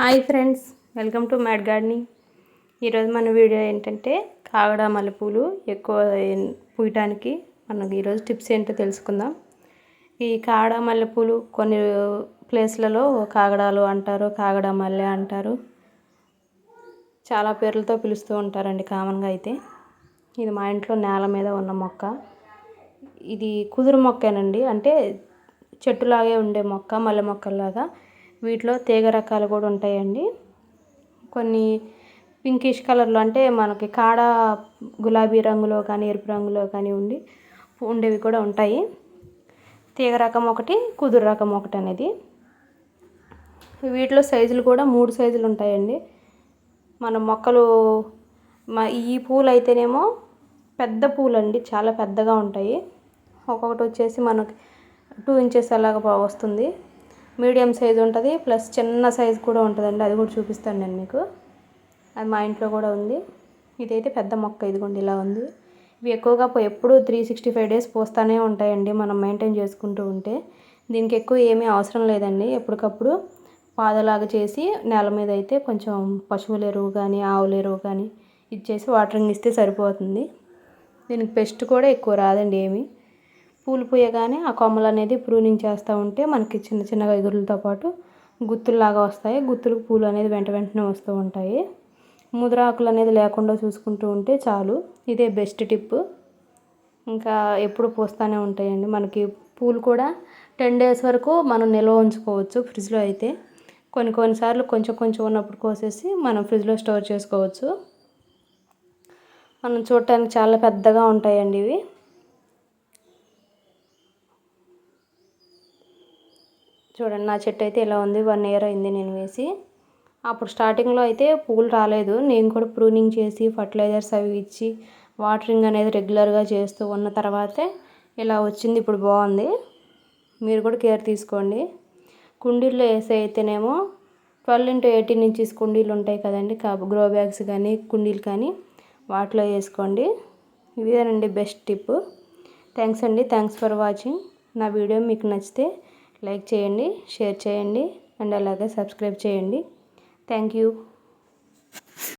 Hi friends welcome to mad gardening. ఈరోజు మన video ఏంటంటే కాగడ మల్లెపూలు ఎక్కువ పూయటానికి మనం ఈరోజు టిప్స్ ఏంటో తెలుసుకుందాం. ఈ కాగడ మల్లెపూలు కొన్ని ప్లేస్లలో కాగడాలు అంటారు కాగడ మల్లె అంటారు. చాలా పేర్లతో పిలుస్తూ ఉంటారండి కామన్గా అయితే. ఇది మా ఇంట్లో నేల మీద ఉన్న మొక్క. ఇది కుదురు మొక్కేనండి. అంటే చెట్టులాగే ఉండే మొక్క మల్లె మొక్కల్లాగా. వీటిలో తీగ రకాలు కూడా ఉంటాయండి. కొన్ని పింకిష్ కలర్లో అంటే మనకి కాడ గులాబీ రంగులో కానీ ఎరుపు రంగులో కానీ ఉండి ఉండేవి కూడా ఉంటాయి. తీగ రకం ఒకటి కుదురు రకం ఒకటి అనేది. వీటిలో సైజులు కూడా మూడు సైజులు ఉంటాయండి. మన మొక్కలు మా ఈ పూలు అయితేనేమో పెద్ద పూలు అండి చాలా పెద్దగా ఉంటాయి. ఒక్కొక్కటి వచ్చేసి మనకి టూ ఇంచెస్ అలాగా వస్తుంది. మీడియం సైజ్ ఉంటుంది ప్లస్ చిన్న సైజ్ కూడా ఉంటుందండి. అది కూడా చూపిస్తాను నేను మీకు. అది మా ఇంట్లో కూడా ఉంది. ఇదైతే పెద్ద మొక్క ఇదిగోండి ఇలా ఉంది. ఇవి ఎక్కువగా ఎప్పుడు త్రీ సిక్స్టీ ఫైవ్ డేస్ పోస్తూనే ఉంటాయండి మనం మెయింటైన్ చేసుకుంటూ ఉంటే. దీనికి ఎక్కువ ఏమీ అవసరం లేదండి. ఎప్పటికప్పుడు పాదలాగా చేసి నేల మీద అయితే కొంచెం పశువుల ఎరువు కానీ ఆవుల ఎరువు కానీ ఇచ్చేసి వాటరింగ్ ఇస్తే సరిపోతుంది. దీనికి పెస్ట్ కూడా ఎక్కువ రాదండి ఏమీ. పూలు పూయగానే ఆ కొమ్మలు అనేది ప్రూనింగ్ చేస్తూ ఉంటే మనకి చిన్న చిన్నగా ఎగురులతో పాటు గుత్తుల్లాగా వస్తాయి. గుత్తులకు పూలు అనేది వెంట వెంటనే వస్తూ ఉంటాయి. ముద్రాకులు అనేది లేకుండా చూసుకుంటూ ఉంటే చాలు. ఇదే బెస్ట్ టిప్. ఇంకా ఎప్పుడు పూస్తూనే ఉంటాయండి. మనకి పూలు కూడా టెన్ డేస్ వరకు మనం నిల్వ ఉంచుకోవచ్చు ఫ్రిడ్జ్లో అయితే. కొన్ని కొన్నిసార్లు కొంచెం కొంచెం ఉన్నప్పుడు కోసేసి మనం ఫ్రిడ్జ్లో స్టోర్ చేసుకోవచ్చు. మనం చూడటానికి చాలా పెద్దగా ఉంటాయండి ఇవి. చూడండి నా చెట్టు అయితే ఇలా ఉంది వన్ ఇయర్ అయింది నేను వేసి. అప్పుడు స్టార్టింగ్లో అయితే పూలు రాలేదు. నేను కూడా ప్రూనింగ్ చేసి ఫర్టిలైజర్స్ అవి ఇచ్చి వాటరింగ్ అనేది రెగ్యులర్గా చేస్తూ ఉన్న తర్వాతే ఇలా వచ్చింది ఇప్పుడు బాగుంది. మీరు కూడా కేర్ తీసుకోండి. కుండీల్లో వేసే అయితేనేమో ట్వెల్వ్ ఇంటూ ఎయిటీన్ ఇంచెస్ కుండీలు ఉంటాయి కదండి గ్రో బ్యాగ్స్ కానీ కుండీలు కానీ వాటిలో వేసుకోండి. ఇదేనండి బెస్ట్ టిప్ థ్యాంక్స్ అండి. థ్యాంక్స్ ఫర్ వాచింగ్ నా వీడియో మీకు నచ్చితే లైక్ చేయండి షేర్ చేయండి అండ్ అలాగే సబ్స్క్రైబ్ చేయండి. Thank you.